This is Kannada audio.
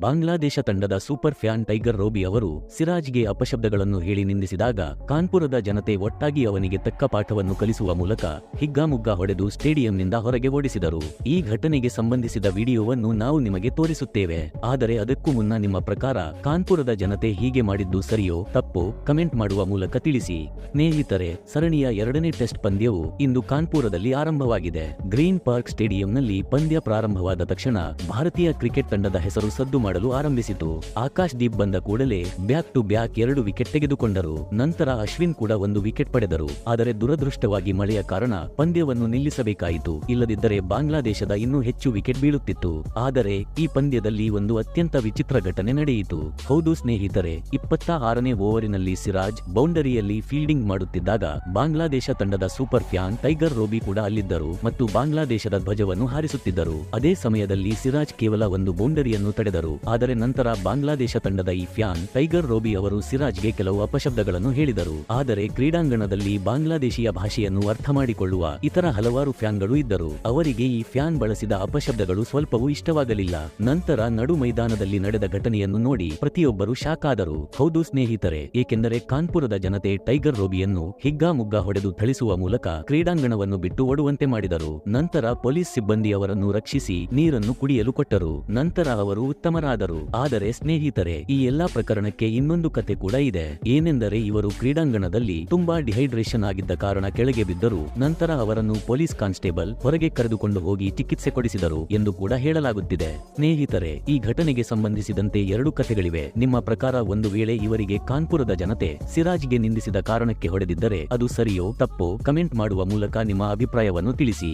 ಬಾಂಗ್ಲಾದೇಶ ತಂಡದ ಸೂಪರ್ ಫ್ಯಾನ್ ಟೈಗರ್ ರೋಬಿ ಅವರು ಸಿರಾಜ್ಗೆ ಅಪಶಬ್ದಗಳನ್ನು ಹೇಳಿ ನಿಂದಿಸಿದಾಗ ಕಾನ್ಪುರದ ಜನತೆ ಒಟ್ಟಾಗಿ ಅವನಿಗೆ ತಕ್ಕ ಪಾಠವನ್ನು ಕಲಿಸುವ ಮೂಲಕ ಹಿಗ್ಗಾಮುಗ್ಗಾ ಹೊಡೆದು ಸ್ಟೇಡಿಯಂನಿಂದ ಹೊರಗೆ ಓಡಿಸಿದರು. ಈ ಘಟನೆಗೆ ಸಂಬಂಧಿಸಿದ ವಿಡಿಯೋವನ್ನು ನಾವು ನಿಮಗೆ ತೋರಿಸುತ್ತೇವೆ. ಆದರೆ ಅದಕ್ಕೂ ಮುನ್ನ ನಿಮ್ಮ ಪ್ರಕಾರ ಕಾನ್ಪುರದ ಜನತೆ ಹೀಗೆ ಮಾಡಿದ್ದು ಸರಿಯೋ, ತಪ್ಪೋ, ಕಮೆಂಟ್ ಮಾಡುವ ಮೂಲಕ ತಿಳಿಸಿ. ಸ್ನೇಹಿತರೆ, ಸರಣಿಯ ಎರಡನೇ ಟೆಸ್ಟ್ ಪಂದ್ಯವು ಇಂದು ಕಾನ್ಪುರದಲ್ಲಿ ಆರಂಭವಾಗಿದೆ. ಗ್ರೀನ್ ಪಾರ್ಕ್ ಸ್ಟೇಡಿಯಂನಲ್ಲಿ ಪಂದ್ಯ ಪ್ರಾರಂಭವಾದ ತಕ್ಷಣ ಭಾರತೀಯ ಕ್ರಿಕೆಟ್ ತಂಡದ ಹೆಸರು ಸದ್ದು ಮಾಡಲು ಆರಂಭಿಸಿತು. ಆಕಾಶ್ ದೀಪ್ ಬಂದ ಕೂಡಲೇ ಬ್ಯಾಕ್ ಟು ಬ್ಯಾಕ್ ಎರಡು ವಿಕೆಟ್ ತೆಗೆದುಕೊಂಡರು. ನಂತರ ಅಶ್ವಿನ್ ಕೂಡ ಒಂದು ವಿಕೆಟ್ ಪಡೆದರು. ಆದರೆ ದುರದೃಷ್ಟವಾಗಿ ಮಳೆಯ ಕಾರಣ ಪಂದ್ಯವನ್ನು ನಿಲ್ಲಿಸಬೇಕಾಯಿತು. ಇಲ್ಲದಿದ್ದರೆ ಬಾಂಗ್ಲಾದೇಶದ ಇನ್ನೂ ಹೆಚ್ಚು ವಿಕೆಟ್ ಬೀಳುತ್ತಿತ್ತು. ಆದರೆ ಈ ಪಂದ್ಯದಲ್ಲಿ ಒಂದು ಅತ್ಯಂತ ವಿಚಿತ್ರ ಘಟನೆ ನಡೆಯಿತು. ಹೌದು ಸ್ನೇಹಿತರೆ ಇಪ್ಪತ್ತ ಆರನೇ ಓವರಿನಲ್ಲಿ ಸಿರಾಜ್ ಬೌಂಡರಿಯಲ್ಲಿ ಫೀಲ್ಡಿಂಗ್ ಮಾಡುತ್ತಿದ್ದಾಗ ಬಾಂಗ್ಲಾದೇಶ ತಂಡದ ಸೂಪರ್ ಫ್ಯಾನ್ ಟೈಗರ್ ರೋಬಿ ಕೂಡ ಅಲ್ಲಿದ್ದರು ಮತ್ತು ಬಾಂಗ್ಲಾದೇಶದ ಧ್ವಜವನ್ನು ಹಾರಿಸುತ್ತಿದ್ದರು. ಅದೇ ಸಮಯದಲ್ಲಿ ಸಿರಾಜ್ ಕೇವಲ ಒಂದು ಬೌಂಡರಿಯನ್ನು ತಡೆದರು. ಆದರೆ ನಂತರ ಬಾಂಗ್ಲಾದೇಶ ತಂಡದ ಈ ಫ್ಯಾನ್ ಟೈಗರ್ ರೋಬಿ ಅವರು ಸಿರಾಜ್ಗೆ ಕೆಲವು ಅಪಶಬ್ದಗಳನ್ನು ಹೇಳಿದರು. ಆದರೆ ಕ್ರೀಡಾಂಗಣದಲ್ಲಿ ಬಾಂಗ್ಲಾದೇಶಿಯ ಭಾಷೆಯನ್ನು ಅರ್ಥ ಮಾಡಿಕೊಳ್ಳುವ ಇತರ ಹಲವಾರು ಫ್ಯಾನ್ಗಳು ಇದ್ದರು. ಅವರಿಗೆ ಈ ಫ್ಯಾನ್ ಬಳಸಿದ ಅಪಶಬ್ದಗಳು ಸ್ವಲ್ಪವೂ ಇಷ್ಟವಾಗಲಿಲ್ಲ. ನಂತರ ನಡು ಮೈದಾನದಲ್ಲಿ ನಡೆದ ಘಟನೆಯನ್ನು ನೋಡಿ ಪ್ರತಿಯೊಬ್ಬರು ಶಾಕ್ ಆದರು. ಹೌದು ಸ್ನೇಹಿತರೆ, ಏಕೆಂದರೆ ಕಾನ್ಪುರದ ಜನತೆ ಟೈಗರ್ ರೋಬಿಯನ್ನು ಹಿಗ್ಗಾಮುಗ್ಗಾ ಹೊಡೆದು ಥಳಿಸುವ ಮೂಲಕ ಕ್ರೀಡಾಂಗಣವನ್ನು ಬಿಟ್ಟು ಓಡುವಂತೆ ಮಾಡಿದರು. ನಂತರ ಪೊಲೀಸ್ ಸಿಬ್ಬಂದಿ ಅವರನ್ನು ರಕ್ಷಿಸಿ ನೀರನ್ನು ಕುಡಿಯಲು ಕೊಟ್ಟರು. ನಂತರ ಅವರು ಉತ್ತಮರಾದರು ಆದರೆ ಸ್ನೇಹಿತರೆ, ಈ ಎಲ್ಲಾ ಪ್ರಕರಣಕ್ಕೆ ಇನ್ನೊಂದು ಕತೆ ಕೂಡ ಇದೆ. ಏನೆಂದರೆ ಇವರು ಕ್ರೀಡಾಂಗಣದಲ್ಲಿ ತುಂಬಾ ಡಿಹೈಡ್ರೇಷನ್ ಆಗಿದ್ದ ಕಾರಣ ಕೆಳಗೆ ಬಿದ್ದರು, ನಂತರ ಅವರನ್ನು ಪೊಲೀಸ್ ಕಾನ್ಸ್ಟೇಬಲ್ ಹೊರಗೆ ಕರೆದುಕೊಂಡು ಹೋಗಿ ಚಿಕಿತ್ಸೆ ಕೊಡಿಸಿದರು ಎಂದು ಕೂಡ ಹೇಳಲಾಗುತ್ತಿದೆ. ಸ್ನೇಹಿತರೆ, ಈ ಘಟನೆಗೆ ಸಂಬಂಧಿಸಿದಂತೆ ಎರಡು ಕಥೆಗಳಿವೆ. ನಿಮ್ಮ ಪ್ರಕಾರ ಒಂದು ವೇಳೆ ಇವರಿಗೆ ಕಾನ್ಪುರದ ಜನತೆ ಸಿರಾಜ್ಗೆ ನಿಂದಿಸಿದ ಕಾರಣಕ್ಕೆ ಹೊಡೆದಿದ್ದರೆ ಅದು ಸರಿಯೋ, ತಪ್ಪೋ, ಕಮೆಂಟ್ ಮಾಡುವ ಮೂಲಕ ನಿಮ್ಮ ಅಭಿಪ್ರಾಯವನ್ನು ತಿಳಿಸಿ.